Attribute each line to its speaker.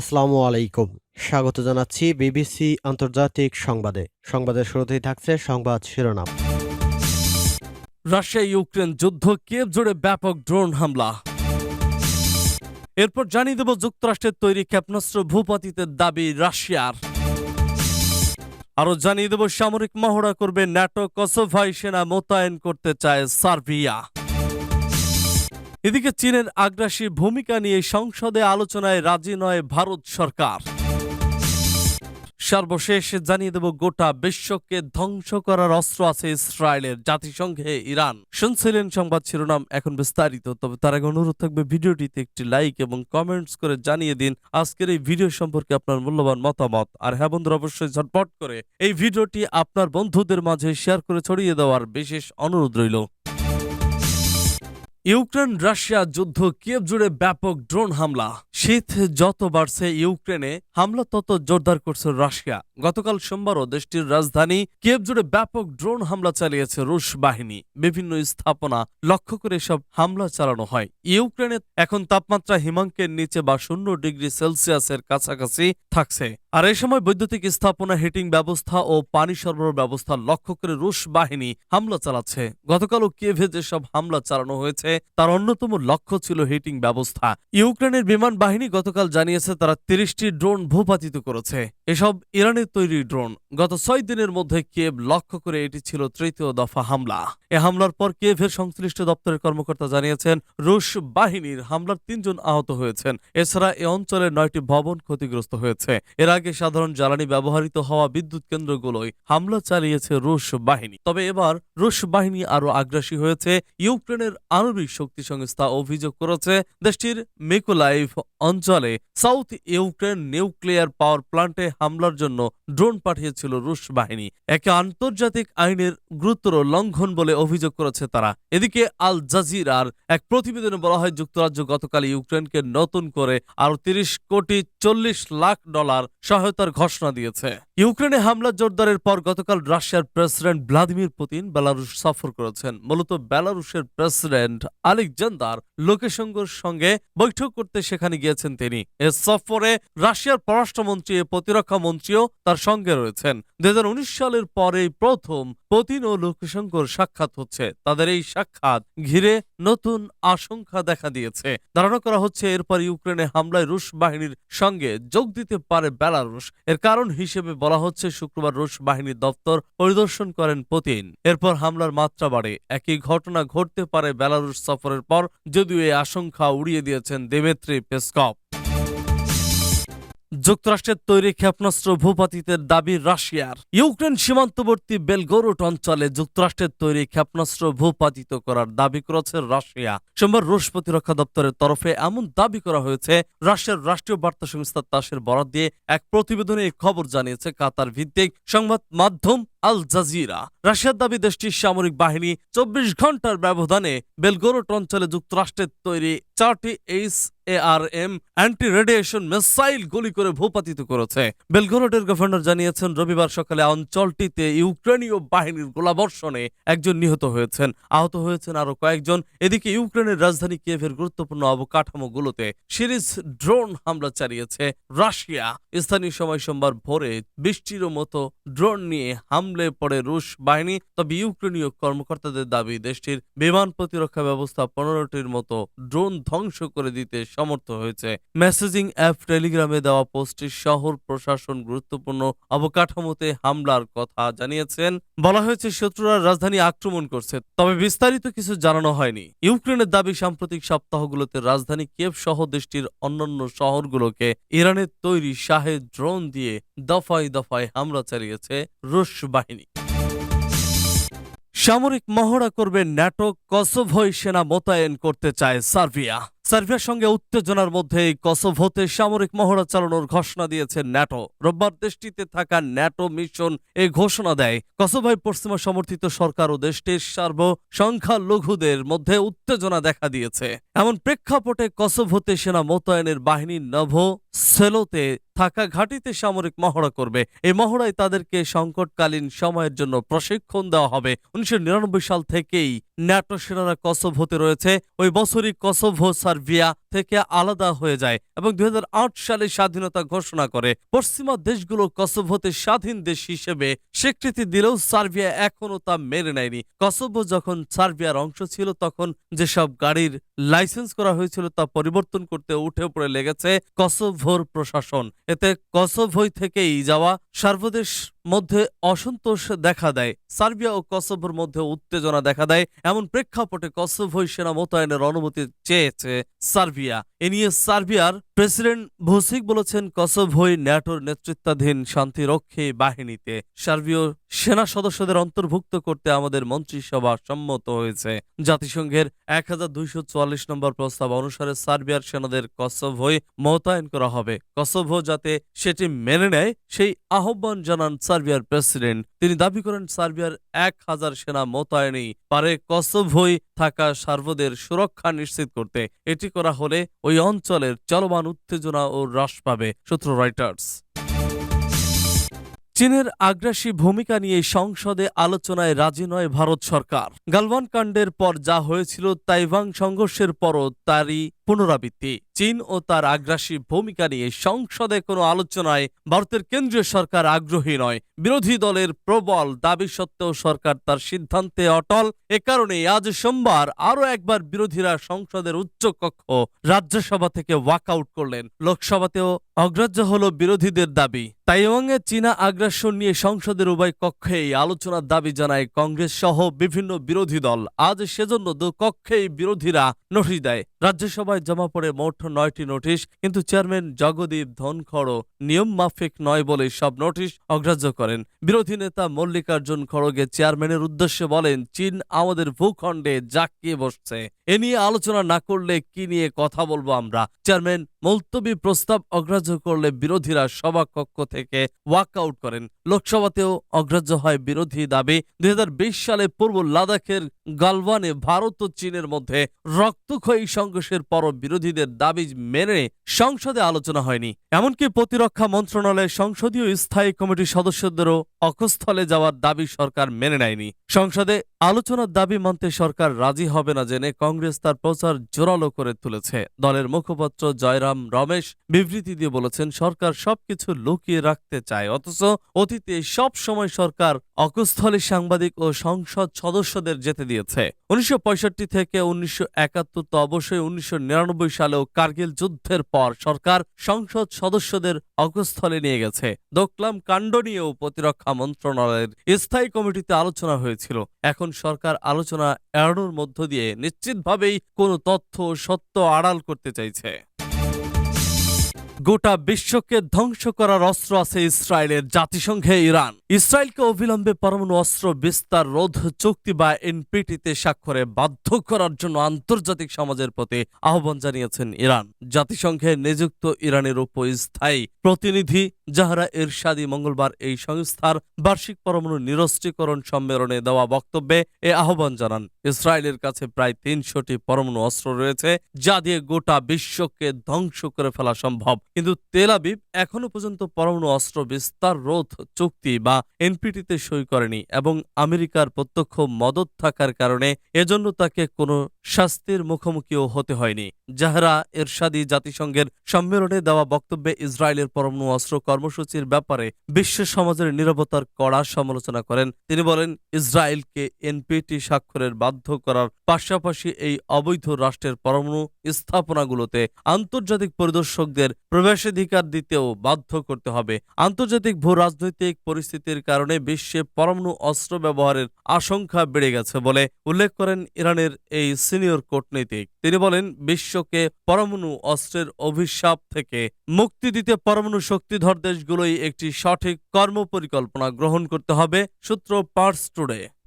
Speaker 1: আসসালামু আলাইকুম। স্বাগত জানাচ্ছি বিবিসি আন্তর্জাতিক সংবাদে। সংবাদের শুরুতেই থাকছে সংবাদ শিরোনাম।
Speaker 2: রাশিয়া, ইউক্রেন যুদ্ধ কেব জুড়ে ব্যাপক ড্রোন হামলা। এরপর জানিয়ে দেব যুক্তরাষ্ট্রের তৈরি ক্ষেপণাস্ত্র ভূপাতিতের দাবি রাশিয়ার। আরও জানিয়ে দেব সামরিক মহড়া করবে ন্যাটো কসোভাই সেনা মোতায়েন করতে চায় সার্বিয়া। এদিকে চীনের আগ্রাসী ভূমিকা নিয়ে সংসদে আলোচনায় রাজি নয় ভারত সরকার। সর্বশেষ জানিয়ে দেব, গোটা বিশ্বকে ধ্বংস করার অস্ত্র আছে ইসরায়েলের জাতিসংঘে ইরান। শুনছিলেন সংবাদ শিরোনাম এখন বিস্তারিত। তবে তার আগে অনুরোধ থাকবে, ভিডিওটিতে একটি লাইক এবং কমেন্টস করে জানিয়ে দিন আজকের এই ভিডিও সম্পর্কে আপনার মূল্যবান মতামত। আর হ্যাঁ বন্ধুরা, অবশ্যই ঝটপট করে এই ভিডিওটি আপনার বন্ধুদের মাঝে শেয়ার করে ছড়িয়ে দেওয়ার বিশেষ অনুরোধ রইল। ইউক্রেন রাশিয়া যুদ্ধ কিয়েভ জুড়ে ব্যাপক ড্রোন হামলা। শীত যত বাড়ছে ইউক্রেনে, হামলা তত জোরদার করছে রাশিয়া। গতকাল সোমবারও দেশটির রাজধানী কিয়েভ জুড়ে ব্যাপক ড্রোন হামলা চালিয়েছে রুশ বাহিনী। বিভিন্ন স্থাপনা লক্ষ্য করে সব হামলা চালানো হয়। ইউক্রেনে এখন তাপমাত্রা হিমাঙ্কের নিচে বা শূন্য ডিগ্রি সেলসিয়াসের কাছাকাছি থাকছে। আর এই সময় বৈদ্যুতিক স্থাপনা, হিটিং ব্যবস্থা ও পানি সরবরাহ ব্যবস্থা লক্ষ্য করে রুশ বাহিনী হামলা চালাচ্ছে। গতকালও কিয়েভে যেসব হামলা চালানো হয়েছে তার অন্যতম লক্ষ্য ছিল হিটিং ব্যবস্থা। ইউক্রেনের বিমান বাহিনী গতকাল জানিয়েছে তারা তিরিশটি ড্রোন ভূপাতিত করেছে। এসব ইরানের তৈরি ড্রোন গত ছয় দিনের মধ্যে কিয়েভ লক্ষ্য করে এটি ছিল তৃতীয় দফা হামলা। এ হামলার পর কিয়েভের সংশ্লিষ্ট দপ্তরের কর্মকর্তা জানিয়েছেন, রুশ বাহিনীর হামলার তিনজন আহত হয়েছেন। এছাড়া এ অঞ্চলে নয়টি ভবন ক্ষতিগ্রস্ত হয়েছে। এর আগে সাধারণ জ্বালানি ব্যবহৃত হওয়া বিদ্যুৎ কেন্দ্রগুলোয় হামলা চালিয়েছে রুশ বাহিনী। তবে এবার রুশ বাহিনী আরও আগ্রাসী হয়েছে। ইউক্রেনের আণবিক শক্তি সংস্থা অভিযোগ করেছে, দেশটির মেকোলাইভ অঞ্চলে সাউথ ইউক্রেন নিউক্লিয়ার পাওয়ার প্ল্যান্টে হামলার জন্য ড্রোন পাঠিয়েছিল রুশ বাহিনী। একে আন্তর্জাতিক আইনের গুরুতর লঙ্ঘন বলে অভিযোগ করেছে তারা। এদিকে আল জাজিরার এক প্রতিবেদনে বলা হয়, যুক্তরাজ্য গতকাল ইউক্রেনকে নতুন করে আরও তিরিশ কোটি চল্লিশ লাখ ডলার সহায়তার ঘোষণা দিয়েছে। ইউক্রেনে হামলা জোরদারের পর গতকাল রাশিয়ার প্রেসিডেন্ট ভ্লাদিমির পুতিন বেলারুশ সফর করেছেন। মূলত বেলারুশের প্রেসিডেন্ট আলেকজান্ডার লোকেশঙ্গর সঙ্গে বৈঠক করতে সেখানে গিয়েছেন তিনি। এ সফরে রাশিয়ার পররাষ্ট্রমন্ত্রী ও প্রতিরক্ষা তার সঙ্গে রয়েছেন। দুই সালের পরেই প্রথম পুতিন ও লোকেশঙ্কর সাক্ষাৎ হচ্ছে। তাদের এই সাক্ষাৎ ঘিরে নতুন আশঙ্কা দেখা দিয়েছে। ধারণা করা হচ্ছে এরপর ইউক্রেনে হামলায় রুশ বাহিনীর সঙ্গে যোগ দিতে পারে বেলারুশ। এর কারণ হিসেবে বলা হচ্ছে, শুক্রবার রুশ বাহিনীর দপ্তর পরিদর্শন করেন পুতিন। এরপর হামলার মাত্রা বাড়ে। একই ঘটনা ঘটতে পারে বেলারুশ সফরের পর, যদিও এই আশঙ্কা উড়িয়ে দিয়েছেন দেমেত্রি পেসকপ যুক্তরাষ্ট্রের তৈরি ক্ষেপণাস্ত্র ভূপাতিতের দাবি রাশিয়ার। ইউক্রেন সীমান্তবর্তী বেলগোরোট অঞ্চলে যুক্তরাষ্ট্রের তৈরি ক্ষেপণাস্ত্র ভূপাতিত করার দাবি করেছে রাশিয়া। সোমবার রুশ প্রতিরক্ষা দপ্তরের তরফে এমন দাবি করা হয়েছে, রাশিয়ার রাষ্ট্রীয় বার্তা সংস্থা তাসের বরাদ দিয়ে এক প্রতিবেদনে এই খবর জানিয়েছে কাতার ভিত্তিক সংবাদ মাধ্যম আল জাজিরা, রাশিয়ার দাবি, দেশটির সামরিক বাহিনী চব্বিশ ঘণ্টার ব্যবধানে বেলগোরোট অঞ্চলে যুক্তরাষ্ট্রের তৈরি চারটি H ARM anti radiation missile গুলি করে ভূপাতিত করেছে। বেলগোরোটের গভর্নর জানিয়েছেন, রবিবার সকালে অঞ্চলটিতে ইউক্রেনীয় বাহিনীর গোলাবর্ষণে একজন নিহত হয়েছেন। আহত হয়েছেন আরও কয়েকজন। এদিকে ইউক্রেনের রাজধানী কিয়েভের গুরুত্বপূর্ণ অবকাঠামোগুলোতে সিরিজ ড্রোন হামলা চালিয়েছে রাশিয়া। স্থানীয় সময় সোমবার ভোরে বৃষ্টির মতো ড্রোন নিয়ে হামলে পড়ে রুশ বাহিনী। তবে ইউক্রেনীয় কর্মকর্তাদের দাবি, দেশটির বিমান প্রতিরক্ষা ব্যবস্থা পনেরোটির মতো ড্রোন ধ্বংস করে দিতে সমর্থ হয়েছে। মেসেজিং অ্যাপ টেলিগ্রামে দেওয়া পোস্টে শহর প্রশাসন গুরুত্বপূর্ণ অবকাঠামোতে হামলার কথা জানিয়েছেন। বলা হয়েছে, শত্রুরা রাজধানী আক্রমণ করছে, তবে বিস্তারিত কিছু জানানো হয়নি। ইউক্রেনের দাবি, সাম্প্রতিক সপ্তাহগুলোতে রাজধানী কেব সহ দেশটির অন্যান্য শহরগুলোকে ইরানের তৈরি শাহে ড্রোন দিয়ে দফায় দফায় হামলা চালিয়েছে রুশ বাহিনী। সামরিক মহড়া করবে ন্যাটো, কসোভোয় সেনা মোতায়েন করতে চায় সার্বিয়া। সার্বিয়ার সঙ্গে উত্তেজনার মধ্যে কসোভোতে সামরিক মহড়া চালানোর ঘোষণা দিয়েছে ন্যাটো। রোববার দেশটিতে থাকা ন্যাটো মিশন এই ঘোষণা দেয়, কসোভোয় পশ্চিমা সমর্থিত সরকার ও দেশটির সার্ব সংখ্যালঘুদের মধ্যে উত্তেজনা দেখা দিয়েছে। এমন প্রেক্ষাপটে কসোভোতে সেনা মোতায়েনের বাহিনী নভো সেলোতে থাকা ঘাটিতে সামরিক মহড়া করবে। এই মহড়ায় তাদেরকে সংকটকালীন সময়ের জন্য প্রশিক্ষণ দেওয়া হবে। উনিশশো নিরানব্বই সাল থেকেই ন্যাটো সেনারা কসোভোতে রয়েছে। ওই বছরই কসোভো সার্বিয়া থেকে আলাদা হয়ে যায় এবং দুই হাজার আট সালে স্বাধীনতা ঘোষণা করে পশ্চিমা দেশগুলো কসোভোতে স্বাধীন দেশ হিসেবে স্বীকৃতি দিলেও সার্বিয়া এখনও তা মেনে নেয়নি। কসোভো যখন সার্বিয়ার অংশ ছিল তখন যেসব গাড়ির লাইসেন্স করা হয়েছিল তা পরিবর্তন করতে উঠে পড়ে লেগেছে কসোভোর প্রশাসন। এতে কসোভোই থেকেই যাওয়া সর্বদেশ মধ্যে অসন্তোষ দেখা দেয়। সার্বিয়া ও কসোভোর মধ্যে উত্তেজনা দেখা দেয়। এমন প্রেক্ষাপটে কসভোই সেনা মোতায়েনের অনুমতি চেয়েছে সার্বিয়া। এ নিয়ে সার্বিয়ার প্রেসিডেন্ট ভুসিক বলেছেন কসোভোই ন্যাটোর নেতৃত্বাধীন শান্তিরক্ষী বাহিনীতে। সার্বীয় সেনা সদস্যদের অন্তর্ভুক্ত করতে আমাদের মন্ত্রিসভা সম্মত হয়েছে। জাতিসংঘের এক হাজার দুইশো চুয়াল্লিশ নম্বর প্রস্তাব অনুসারে সার্বিয়ার সেনাদের কসোভোয় মোতায়েন করা হবে। কসোভো যাতে সেটি মেনে নেয়, সেই আহ্বান জানান সার্বিয়ার প্রেসিডেন্ট। তিনি দাবি করেন সার্বিয়ার এক হাজার সেনা মোতায়েনই পারে কসোভোয় থাকা সার্বদের সুরক্ষা নিশ্চিত করতে। এটি করা হলে ওই অঞ্চলের চলমান উত্তেজনা ও হ্রাস পাবে, সূত্র রয়টার্স। চীনের আগ্রাসী ভূমিকা নিয়ে সংসদে আলোচনায় রাজি নয় ভারত সরকার। গালওয়ান কাণ্ডের পর যা হয়েছিল তাইভাং সংঘর্ষের পরও তারই পুনরাবৃত্তি। চীন ও তার আগ্রাসী ভূমিকা নিয়ে সংসদে কোনো আলোচনায় ভারতের কেন্দ্রীয় সরকার আগ্রহী নয়। বিরোধী দলের প্রবল দাবি সত্ত্বেও সরকার তার সিদ্ধান্তে অটল। এ কারণে আজ সোমবার আরও একবার বিরোধীরা সংসদের উচ্চকক্ষ রাজ্যসভা থেকে ওয়াকআউট করলেন। লোকসভাতেও অগ্রাহ্য হল বিরোধীদের দাবি। তাইওয়াংয়ে চীনা আগ্রাসন নিয়ে সংসদের উভয় কক্ষেই আলোচনার দাবি জানায় কংগ্রেস সহ বিভিন্ন বিরোধী দল। আজ সেজন্য দু কক্ষেই বিরোধীরা নোটিশ দেয়। রাজ্যসভায় জমা পড়ে মোট নয়টি নোটিশ, কিন্তু চেয়ারম্যান জগদীপ ধনখড় নিয়ম মাফিক নয় বলে সব নোটিশ অগ্রাহ্য করেন। বিরোধী নেতা মল্লিকার্জুন খড়গে চেয়ারম্যানের উদ্দেশ্যে বলেন, চীন আমাদের ভূখণ্ডে জাকিয়ে বসছে। এ নিয়ে আলোচনা না করলে কি নিয়ে কথা বলব আমরা? চেয়ারম্যান মুলতবি প্রস্তাব অগ্রাহ্য করলে বিরোধীরা সভাকক্ষ থেকে ওয়াকআউট করেন। লোকসভাতেও অগ্রাহ্য হয় বিরোধী দাবি। দুই হাজার বিশ সালে পূর্ব লাদাখের গালওয়ানে ভারত ও চীনের মধ্যে রক্তক্ষয়ী সংঘর্ষের পরও বিরোধীদের দাবি মেনে সংসদে আলোচনা হয়নি। এমনকি প্রতিরক্ষা মন্ত্রণালয়ের সংসদীয় স্থায়ী কমিটির সদস্যদেরও অকস্থলে যাওয়ার দাবি সরকার মেনে নেয়নি। সংসদে আলোচনার দাবি মানতে সরকার রাজি হবে না জেনে কংগ্রেস তার প্রচার জোরালো করে তুলেছে। দলের মুখপাত্র জয়রাম রমেশ বিবৃতি দিয়ে বলেছেন, সরকার সবকিছু লুকিয়ে রাখতে চায়, অথচ অতীতে সব সময় সরকার অকস্থলে সাংবাদিক ও সংসদ সদস্যদের যেতে দিয়েছে। উনিশশো পঁয়ষট্টি থেকে উনিশশো একাত্তর তো অবশ্যই উনিশশো নিরানব্বই সালেও কার্গিল যুদ্ধের পর সরকার সংসদ সদস্যদের অকস্থলে নিয়ে গেছে। দোকলাম কাণ্ড নিয়েও প্রতিরক্ষা মন্ত্রণালয়ের স্থায়ী কমিটিতে আলোচনা হয়েছিল। এখন সরকার আলোচনা এড়ানোর মধ্য দিয়ে নিশ্চিতভাবেই কোনো তথ্য সত্য আড়াল করতে চাইছে। গোটা বিশ্বকে ধ্বংস করার অস্ত্র আছে ইসরায়েলের জাতিসংঘে ইরান। ইসরায়েলকে অবিলম্বে পরমাণু অস্ত্র বিস্তার, রোধ, চুক্তি বা এনপিটিতে স্বাক্ষরে বাধ্য করার জন্য আন্তর্জাতিক সমাজের প্রতি আহ্বান জানিয়েছেন ইরান। জাতিসংঘে নিযুক্ত ইরানের উপস্থায়ী প্রতিনিধি জাহরা এরশাদি মঙ্গলবার এই সংস্থার বার্ষিক পরমাণু নিরস্ত্রীকরণ সম্মেলনে দেওয়া বক্তব্যে এ আহ্বান জানান। ইসরায়েলের কাছে প্রায় তিনশোটি পরমাণু অস্ত্র রয়েছে, যা দিয়ে গোটা বিশ্বকে ধ্বংস করে ফেলা সম্ভব। কিন্তু তেল আবিব এখনও পর্যন্ত পরমাণু অস্ত্র বিস্তার রোধ, চুক্তি বা এনপিটিতে সই করেনি এবং আমেরিকার প্রত্যক্ষ মদত থাকার কারণে এজন্য তাকে কোনো শাস্তির মুখোমুখিও হতে হয়নি। জাহরা এরশাদি জাতিসংঘের সম্মেলনে দেওয়া বক্তব্যে ইসরায়েলের পরমাণু অস্ত্র কর্মসূচির ব্যাপারে বিশ্ব সমাজের নিরবতার কড়া সমালোচনা করেন। তিনি বলেন, ইসরায়েলকে এনপিটি স্বাক্ষরের বাধ্য করার পাশাপাশি এই অবৈধ রাষ্ট্রের পরমাণু স্থাপনাগুলোতে আন্তর্জাতিক পরিদর্শকদের প্রবেশাধিকার দিতেও বাধ্য করতে হবে। আন্তর্জাতিক ভূ রাজনৈতিক পরিস্থিতির কারণে বিশ্বে পরমাণু অস্ত্র ব্যবহারের আশঙ্কা বেড়ে গেছে বলে উল্লেখ করেন ইরানের এই সিনিয়র কূটনীতিক। তিনি বলেন, বিশ্বকে পরমাণু অস্ত্রের অভিশাপ থেকে মুক্তি দিতে পরমাণু শক্তিধর দেশগুলোই একটি সঠিক কর্মপরিকল্পনা গ্রহণ করতে হবে সূত্র পার্স টুডে